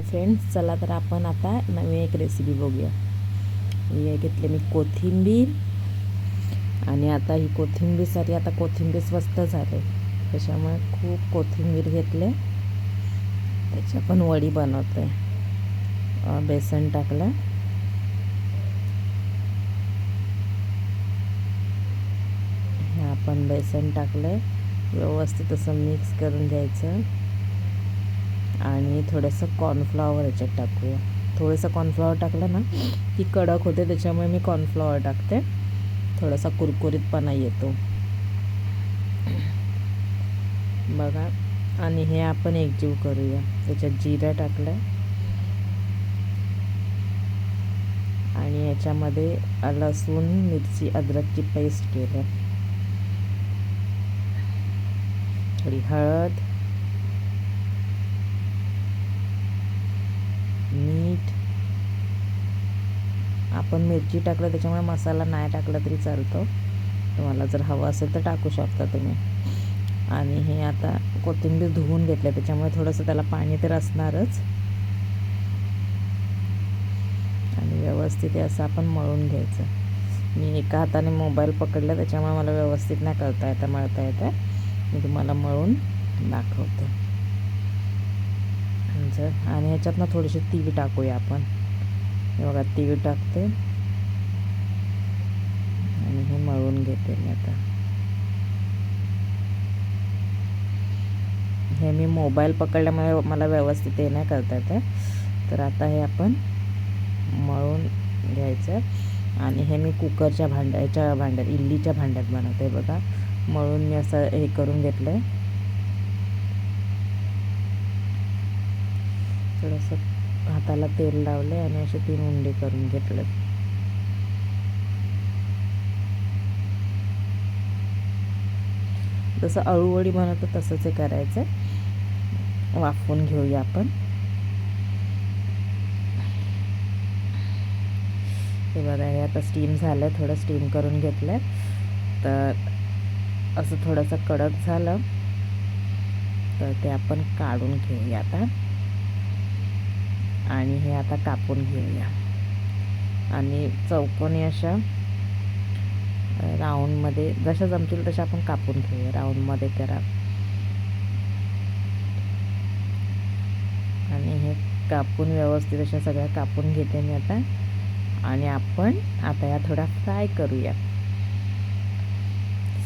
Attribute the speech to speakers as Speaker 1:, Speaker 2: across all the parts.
Speaker 1: Hi friends चला तर आपण आता नवीन एक रेसिपी बघूया. हे घेतले मी कोथिंबीर आणि आता ही कोथिंबीरसाठी आता कोथिंबीर स्वस्त झाले. त्याच्यामुळे खूप कोथिंबीर घेतले. त्याच्या पण वडी बनवते बेसन टाकलं. हे आपण बेसन टाकलं व्यवस्थित असं मिक्स करून घ्यायचं. आणि थोडंसं कॉर्नफ्लॉवर याच्यात टाकूया. थोडंसं कॉर्नफ्लॉवर टाकलं ना की कडक होते त्याच्यामुळे मी कॉर्नफ्लॉवर टाकते. थोडासा कुरकुरीतपणा येतो. बघा आणि हे आपण एकजीव करूया. त्याच्यात जिरं टाकलं आणि याच्यामध्ये लसूण मिरची अद्रकची पेस्ट केलं. थोडी हळद आपण मिरची टाकलं त्याच्यामुळे मसाला नाही टाकला तरी चालतो. तुम्हाला जर हवं असेल तर टाकू शकता तुम्ही. आणि हे आता कोथिंबीर धुवून घेतलं त्याच्यामुळे थोडंसं त्याला पाणी तर असणारच. आणि व्यवस्थित हे असं आपण मळून घ्यायचं. मी एका हाताने मोबाईल पकडला त्याच्यामुळे मला व्यवस्थित नाही करता येतं मळता येतं मी तुम्हाला मळून दाखवते. जर आणि ह्याच्यातनं थोडीशी तीळ टाकूया आपण. हे बघा तीळ टाकते. आणि हे मळून घेते मी आता. हे मी मोबाईल पकडल्यामुळे मला व्यवस्थित हे नाही करता येतं तर आता हे आपण मळून घ्यायचं आणि हे मी कुकरच्या भांड्याच्या भांड्यात इडलीच्या भांड्यात बनवते बघा. मळून मी असं हे करून घेतलं आहे थोडंसं हाताला तेल लावले आणि असे तीन उंडे करून घेतले जसं अळूवडी बनवतो तसंच हे करायचं वाफवून घेऊया आपण. हे बघा हे आता स्टीम झालं थोडं स्टीम करून घेतलं तर असं थोडंसं कडक झालं. तर ते आपण काढून घेऊया आता. आणि हे आता कापून घेऊया. आणि चौकोनी अशा राऊंडमध्ये जशा जमतील तशा आपण कापून घेऊया. राऊंडमध्ये करा. आणि हे कापून व्यवस्थित अशा सगळ्या कापून घेते मी आता. आणि आपण आता या थोडा फ्राय करूया.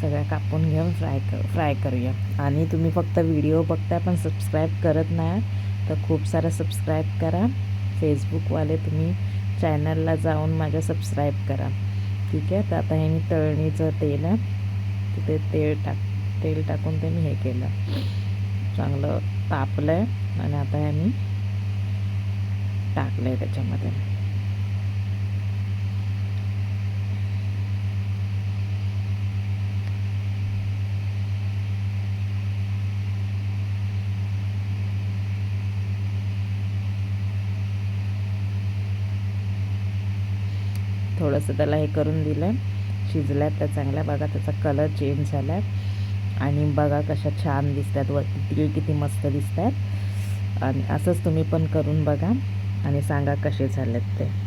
Speaker 1: सगळ्या कापून घेऊन फ्राय कर फ्राय करूया. आणि तुम्ही फक्त व्हिडिओ बघताय पण सबस्क्राईब करत नाही. तर खूप सारा सबस्क्राईब करा. फेसबुकवाले तुम्ही चॅनलला जाऊन माझ्या सबस्क्राईब करा. ठीक आहे? तर आता हे मी तळणीचं तेल आहे. तिथे तेल टाक तेल टाकून ते मी हे केलं. चांगलं तापलं आहे आणि आता हे मी टाकलं आहे त्याच्यामध्ये. थोडंसं त्याला हे करून दिलं शिजल्या त्या चांगल्या बघा त्याचा कलर चेंज झाला आहे आणि बघा कशा छान दिसतात वरती तीळ किती मस्त दिसतात आणि असंच तुम्ही पण करून बघा. आणि सांगा कसे झालेत ते.